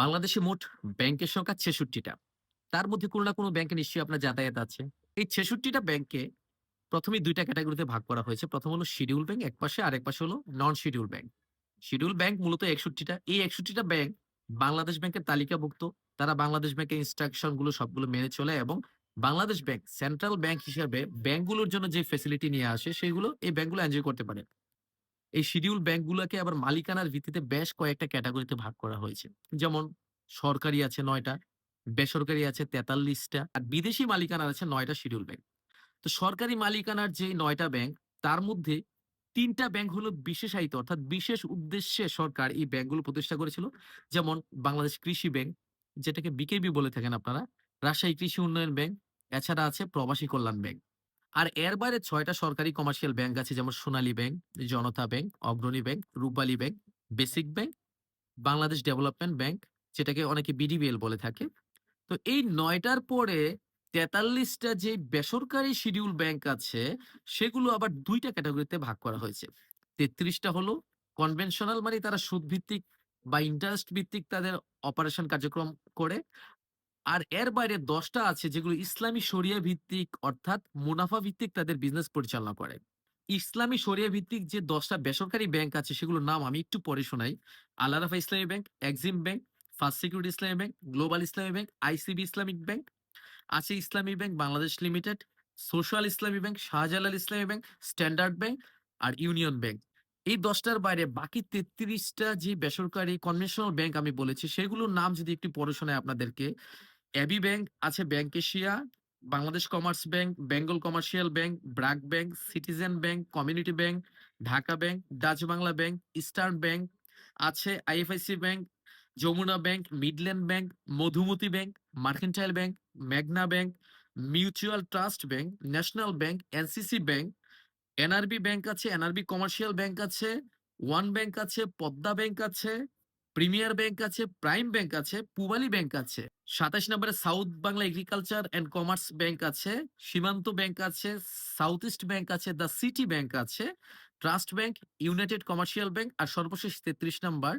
বাংলাদেশে মোট ব্যাংকের সংখ্যা ছেষট্টিটা। তার মধ্যে কোনো না কোনো ব্যাংকে নিশ্চয়ই আপনার যাতায়াত আছে। এই ছেষট্টিটা ব্যাংকে প্রথমে দুইটা ক্যাটাগরিতে ভাগ করা হয়েছে। প্রথম হলো শিডিউল ব্যাংক, এক পাশে আর এক পাশে হলো non schedule bank. Schedule bank মূলত একষট্টিটা। এই একষট্টিটা ব্যাংক বাংলাদেশ ব্যাংকের তালিকাভুক্ত। তারা বাংলাদেশ ব্যাংকের ইনস্ট্রাকশনগুলো সবগুলো মেনে চলে এবং বাংলাদেশ ব্যাংক সেন্ট্রাল ব্যাংক হিসাবে ব্যাংকগুলোর জন্য যে ফেসিলিটি নিয়ে আসে, সেগুলো এই ব্যাংকগুলো এনজয় করতে পারে। এই শিডিউল ব্যাংকগুলোকে আবার মালিকানার ভিত্তিতে বেশ কয়েকটা ক্যাটাগরিতে ভাগ করা হয়েছে। যেমন সরকারি আছে নয়টা, বেসরকারি আছে তেতাল্লিশটা, আর বিদেশি মালিকানার আছে নয়টা শিডিউল ব্যাংক তো সরকারি মালিকানার যে নয়টা ব্যাংক তার মধ্যে তিনটা ব্যাংক হলো বিশেষায়িত, অর্থাৎ বিশেষ উদ্দেশ্যে সরকার এই ব্যাংকগুলো প্রতিষ্ঠা করেছিল। যেমন বাংলাদেশ কৃষি ব্যাংক যেটাকে বিকেবি বলে থাকেন আপনারা, রাজশাহী কৃষি উন্নয়ন ব্যাংক এছাড়া আছে প্রবাসী কল্যাণ ব্যাংক আর এর বাইরে ছয়টা সরকারি কমার্শিয়াল ব্যাংক আছে, যেমন Sonali bank Janata bank Agrani bank Rupali bank basic bank Bangladesh development bank যেটাকে অনেকে বিডিবিএল বলে থাকে। তো এই নয়টার পরে তেতাল্লিশটা যে বেসরকারি শিডিউল ব্যাংক আছে, সেগুলো আবার দুইটা ক্যাটাগরিতে ভাগ করা হয়েছে। তেত্রিশটা হলো কনভেনশনাল মানে তারা সুদ ভিত্তিক বা ইন্টারেস্ট ভিত্তিক তাদের অপারেশন কার্যক্রম করে। আর এর বাইরে দশটা আছে যেগুলো ইসলামী শরিয়া ভিত্তিক, অর্থাৎ মুনাফা ভিত্তিক তাদের বিজনেস পরিচালনা করে। ইসলামী শরিয়া ভিত্তিক যে দশটা বেসরকারি ব্যাংক আছে সেগুলোর নাম আমি একটু পরে শোনাই। আল্লাহ Islami bank Exim bank first security Islami bank global Islami bank ICB Islamic bank আছে Islami bank Bangladesh limited social Islami bank Shahjalal Islami bank standard bank আর ইউনিয়ন ব্যাংক এই দশটার বাইরে বাকি তেত্রিশটা যে বেসরকারি কনভেনশনাল ব্যাংক আমি বলেছি, সেগুলোর নাম যদি একটু পড়ে শোনায় আপনাদেরকে অ্যাবি ব্যাংক আছে bank Asia Bangladesh commerce bank Bengal commercial bank BRAC bank citizen bank community bank Dhaka bank Dutch Bangla bank eastern bank আছে IFIC bank Jamuna bank Midland bank Madhumati bank mercantile bank মেঘনা bank mutual trust bank national bank NCC bank NRB bank আছে NRB commercial bank আছে one bank আছে Padma bank আছে premier bank আছে prime bank আছে Pubali bank আছে। সাতাশ নম্বরে south Bangla agriculture and commerce bank আছে সীমান্ত ব্যাংক আছে সাউথ ইস্ট ব্যাংক আছে দ্য সিটি ব্যাংক আছে trust bank united commercial bank আর সর্বশেষ তেত্রিশ নাম্বার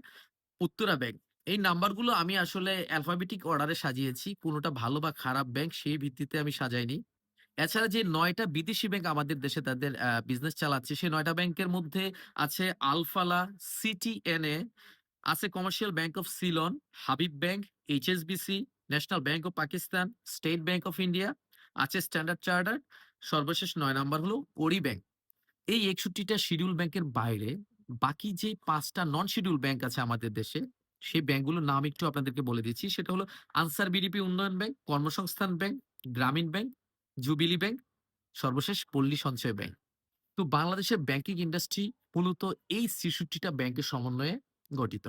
উত্তরা ব্যাংক এই নাম্বারগুলো আমি আসলে অ্যালফাবেটিক অর্ডারে সাজিয়েছি, কোনোটা ভালো বা খারাপ ব্যাংক সেই ভিত্তিতে আমি সাজাইনি। এছাড়া যে নয়টা বিদেশি ব্যাংক আমাদের দেশে তাদের বিজনেস চালাচ্ছে, সেই নয়টা ব্যাংকের মধ্যে আছে আলফালা সিটিএনএ আছে commercial bank of Ceylon Habib bank HSBC national bank of Pakistan state bank of India আছে স্ট্যান্ডার্ড চার্টার সর্বশেষ নয় নাম্বার হলো ওরি ব্যাংক এই একষট্টিটা শিডিউল ব্যাংকের বাইরে বাকি যে পাঁচটা নন শিডিউল ব্যাংক আছে আমাদের দেশে, সেই ব্যাংকগুলোর নাম একটু আপনাদেরকে বলে দিচ্ছি। সেটা হলো আনসার বিডিপি উন্নয়ন ব্যাংক কর্মসংস্থান bank Grameen bank jubilee bank সর্বশেষ পল্লী সঞ্চয় ব্যাংক তো বাংলাদেশের ব্যাংকিং ইন্ডাস্ট্রি মূলত এই ছেষট্টিটা ব্যাংকের সমন্বয়ে গঠিত।